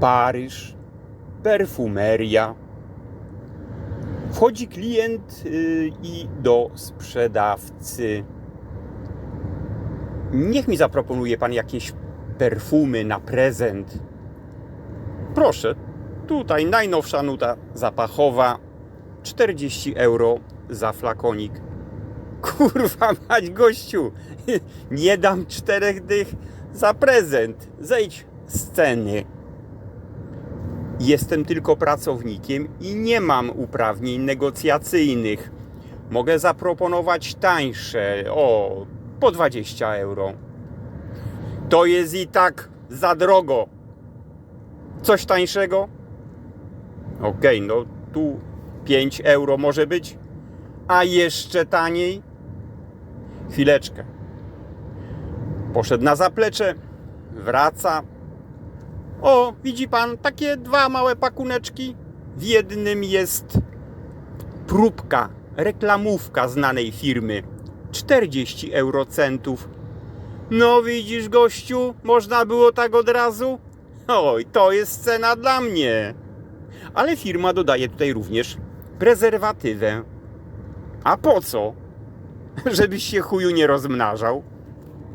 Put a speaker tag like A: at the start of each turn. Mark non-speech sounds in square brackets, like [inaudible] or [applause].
A: Paryż, perfumeria. Wchodzi klient y, i do sprzedawcy. Niech mi zaproponuje pan jakieś perfumy na prezent. Proszę, tutaj najnowsza nuta zapachowa. 40 euro za flakonik. [laughs] Kurwa mać gościu, [laughs] nie dam czterech dych za prezent. Zejdź z sceny. Jestem tylko pracownikiem i nie mam uprawnień negocjacyjnych. Mogę zaproponować tańsze, o, po 20 euro. To jest i tak za drogo. Coś tańszego? Okej, no tu 5 euro może być. A jeszcze taniej? Chwileczkę. Poszedł na zaplecze, wraca. O, widzi pan, takie dwa małe pakuneczki. W jednym jest próbka, reklamówka znanej firmy. 40 eurocentów. No widzisz, gościu, można było tak od razu? Oj, to jest cena dla mnie. Ale firma dodaje tutaj również prezerwatywę. A po co? Żebyś się chuju nie rozmnażał.